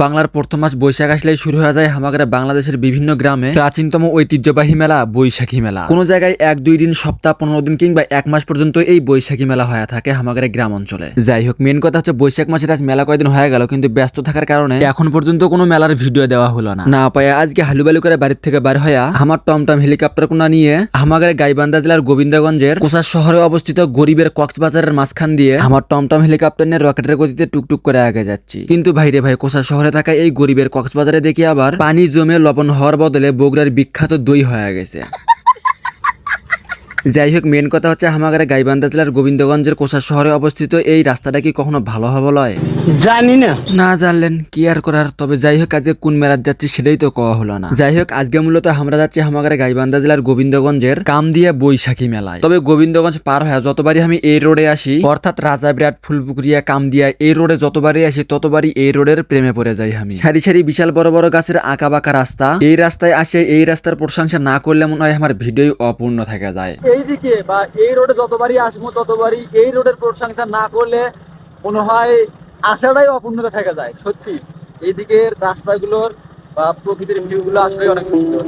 বাংলার প্রথম মাস বৈশাখ আসলেই শুরু হয়ে যায় হামাগারে বাংলাদেশের বিভিন্ন গ্রামে প্রাচীনতম ঐতিহ্যবাহী মেলা, বৈশাখী মেলা। কোনো জায়গায় এক, দুই দিন, সপ্তাহ, পনেরো দিন কিংবা এক মাস পর্যন্ত এই বৈশাখী মেলা হয়ে থাকে হামাগারে গ্রাম অঞ্চলে। যাই হোক মেন কথা হচ্ছে বৈশাখ মাসের আজ মেলা কয়েকদিন হয়ে গেল, কিন্তু ব্যস্ত থাকার কারণে এখন পর্যন্ত কোনো মেলার ভিডিও দেওয়া হলো না। না পায় আজকে হালুবালু করে বাড়ির থেকে বার হইয়া আমার টমটম হেলিকপ্টার কোনা নিয়ে হামাগারে গাইবান্ধা জেলার গোবিন্দগঞ্জের কোষার শহরে অবস্থিত গরিবের কক্সবাজারের মাঝখান দিয়ে আমার টমটম হেলিকপ্টার নিয়ে রকেটের গতিতে টুকটুক করে আগে যাচ্ছি। কিন্তু ভাইরে ভাই কোষা শহরে থাকা এই গরিবের কক্সবাজারে দেখি আবার পানি জমে লবণ হওয়ার বদলে বগুড়ার বিখ্যাত দই হয়ে গেছে। যাই হোক মেন কথা হচ্ছে হামাগারে গাইবান্ধা জেলার গোবিন্দগঞ্জের কোষা শহরে অবস্থিত এই রাস্তাটা কি কখনো ভালো হবে লয়? জানি না। না জানলেন কি আর করার? তবে যাই হোক আজকে কোন মেলার যাচ্ছি সেটাই তো কওয়া হলো না। যাই হোক আজকে মূলত আমরা যাচ্ছি হামাগারে গাইবান্ধা জেলার গোবিন্দগঞ্জের কামদিয়া বৈশাখী মেলায়। তবে গোবিন্দগঞ্জ পার হয়ে যতবারই আমি এই রোডে আসি অর্থাৎ রাজা বিরাট ফুলপুকুরিয়া কামদিয়া এই রোডে যতবারই আসি ততবারই এই রোডের প্রেমে পড়ে যাই আমি। সারি সারি বিশাল বড় বড় গাছের আঁকা বাঁকা রাস্তা এই রাস্তায় আসে এই রাস্তার প্রশংসা না করলে মনে হয় আমার ভিডিও অপূর্ণ থেকে যায়। এইদিকে বা এই রোডে যতবারই আসব ততবারই এই রোডের প্রশংসা না করলে মনে হয় আশাটাই অপূর্ণতা থেকে যায়, সত্যি। এইদিকের রাস্তাগুলোর বা প্রকৃতির ভিউগুলো আসলে অনেক সুন্দর।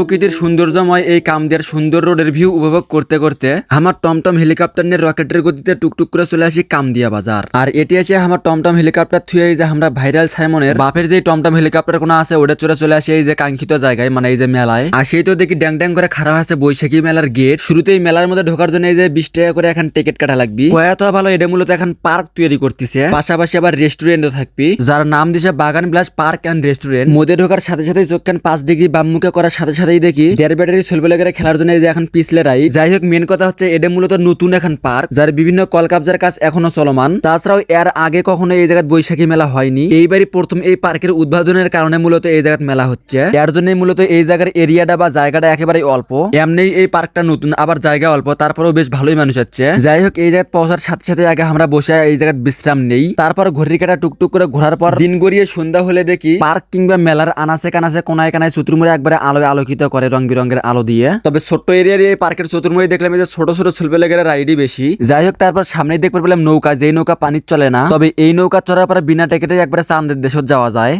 প্রকৃতির সৌন্দর্যময় এই কামদের সুন্দর রোডের ভিউ উপভোগ করতে করতে আমার টমটম হেলিকপ্টার নিয়ে রকেটের গতিতে টুকটুক করে চলে আসি কামদিয়া বাজার। আর এটি আছে আমার টমটম হেলিকপ্টার থুয়ে যে আমরা ভাইরাল সাইমনের বাপের যে টমটম হেলিকপ্টার কোনো আছে, ওটা চলে চলে আসে এই যে কাঙ্ক্ষিত জায়গায় মানে এই যে মেলায়। আর সেই তো দেখি ড্যাং ড্যাং করে খারাপ আছে বৈশাখী মেলার গেট শুরুতেই মেলার মধ্যে ঢোকার জন্য এই যে বিশ টাকা করে এখন টিকিট কাটা লাগবে। কয়াত ভালো, এটা মূলত এখন পার্ক তৈরি করতেছে। পাশাপাশি আবার রেস্টুরেন্টও থাকবি। যার নাম দিছে বাগান বিলাস পার্ক অ্যান্ড রেস্টুরেন্ট মধ্যে ঢোকার সাথে সাথে চোখ পাঁচ ডিগ্রি বামমুখে করার সাথে সাথে সাথেই দেখি দেড় ব্যাটারি সেলবেলাগারে খেলার জন্য যে এখন পিছলে রাই যাই হোক মেন কথা হচ্ছে এটা মূলত নতুন এখন পার্ক, যার বিভিন্ন কলকাবজার কাজ এখনও চলমান। তাছাড়াও এর আগে কখনো এই জায়গায় বৈশাখী মেলা হয়নি। এইবারই প্রথম এই পার্কের উদ্বোধনের কারণে মূলত এই জায়গায় মেলা হচ্ছে। এর জন্যই মূলত এই জায়গার এরিয়াটা বা জায়গাটা একেবারে অল্প। এমনি এই পার্কটা নতুন, আবার জায়গা অল্প, তারপরেও বেশ ভালোই মানুষ হচ্ছে। যাই হোক, এই জায়গায় পৌঁছার সাথে সাথে আগে আমরা বসে এই জায়গায় বিশ্রাম নেই। তারপর ঘড়ি কাটা টুকটুক করে ঘোরার পর দিন গড়িয়ে সন্ধ্যা হলে দেখি পার্ক কিংবা মেলার আনাচে কানাচে কোনায় কানায় চতুর্মুড়ে একবারে আলোয় আলোকিত করে রং বেরঙের আলো দিয়ে। তবে ছোট্ট এরিয়ার এই পার্কের চতুর্মুড়ে দেখলাম যে ছোট ছোট ছেলেপেলেগের রাইডই বেশি। যাই হোক, তারপর সামনে দেখতে পেলাম নৌকা, যেই নৌকা পানির চলে না। তবে এই নৌকা চড়ার পরে বিনা টিকিটে একবারে চান্দের দেশত যাওয়া যায়।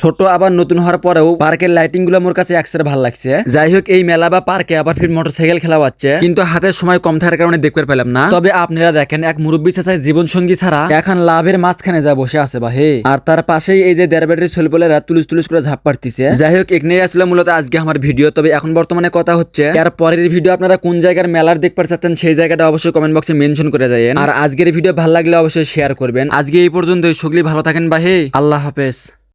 ছোট আবার নতুন হওয়ার পরেও পার্কের লাইটিংগুলো আমার কাছে একসাথে ভালো লাগছে। যাই হোক এই মেলা বা পার্কে আবার ফির মোটরসাইকেল খেলা হচ্ছে, কিন্তু হাতের সময় কম থাকার কারণে দেখতে পেলাম না। তবে আপনারা দেখেন, এক মুরব্বী চাচাই জীবন সঙ্গী ছাড়া এখন লাভের মাঝখানে যা বসে আছে বা হে। আর তার পাশেই এই যে দেড় ব্যাটারি ছেলেপেলেরা তুলিস তুলিস করে ঝাঁপ পারতিছে যাই হোক এখানে আসলে মূলত আজকে আমার ভিডিও। তবে এখন বর্তমানে কথা হচ্ছে, এর পরের ভিডিও আপনারা কোন জায়গার মেলার দেখতে চাচ্ছেন সেই জায়গাটা অবশ্যই কমেন্ট বক্সে মেনশন করে যাবেন আর আজকের ভিডিও ভালো লাগলে অবশ্যই শেয়ার করবেন। আজকে এই পর্যন্ত সকলেই ভালো থাকেন বা হে। আল্লাহ হাফেজ।